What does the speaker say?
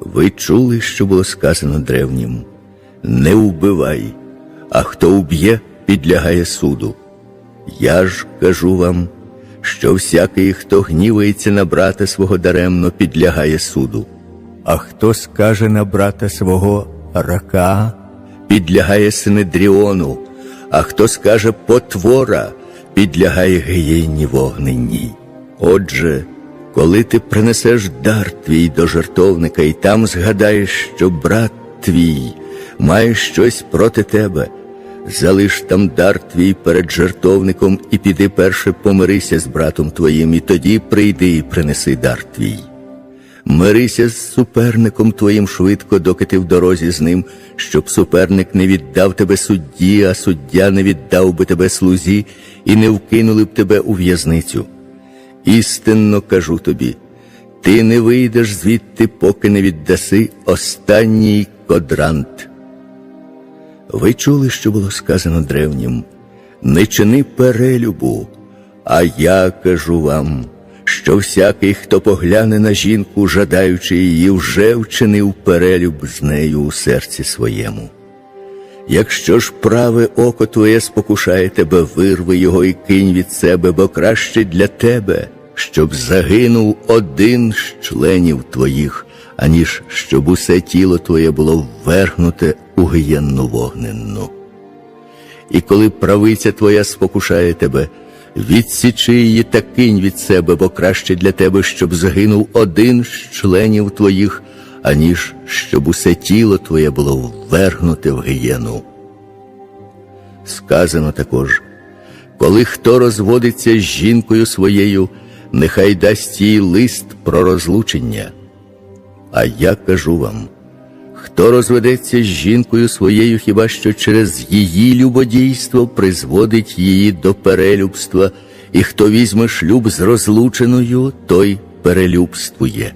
Ви чули, що було сказано древнім: не вбивай, а хто уб'є, підлягає суду. Я ж кажу вам, що всякий, хто гнівається на брата свого даремно, підлягає суду. А хто скаже на брата свого рака, підлягає синедріону, а хто скаже потвора, підлягає гієнні вогненній. Отже, коли ти принесеш дар твій до жертовника і там згадаєш, що брат твій має щось проти тебе, залиш там дар твій перед жертовником і піди перше помирися з братом твоїм, і тоді прийди і принеси дар твій. Мирися з суперником твоїм швидко, доки ти в дорозі з ним, щоб суперник не віддав тебе судді, а суддя не віддав би тебе слузі, і не вкинули б тебе у в'язницю. Істинно кажу тобі, ти не вийдеш звідти, поки не віддаси останній кодрант. Ви чули, що було сказано древнім, не чини перелюбу, а я кажу вам, що всякий, хто погляне на жінку, жадаючи її, вже вчинив перелюб з нею у серці своєму. Якщо ж праве око твоє спокушає тебе, вирви його і кинь від себе, бо краще для тебе, щоб загинув один з членів твоїх, аніж щоб усе тіло твоє було ввергнуте у гієнну вогненну. І коли правиця твоя спокушає тебе, відсічи її та кинь від себе, бо краще для тебе, щоб загинув один з членів твоїх, аніж щоб усе тіло твоє було ввергнуте в гієну. Сказано також, коли хто розводиться з жінкою своєю, нехай дасть їй лист про розлучення. А я кажу вам, хто розведеться з жінкою своєю, хіба що через її любодійство призводить її до перелюбства, і хто візьме шлюб з розлученою, той перелюбствує.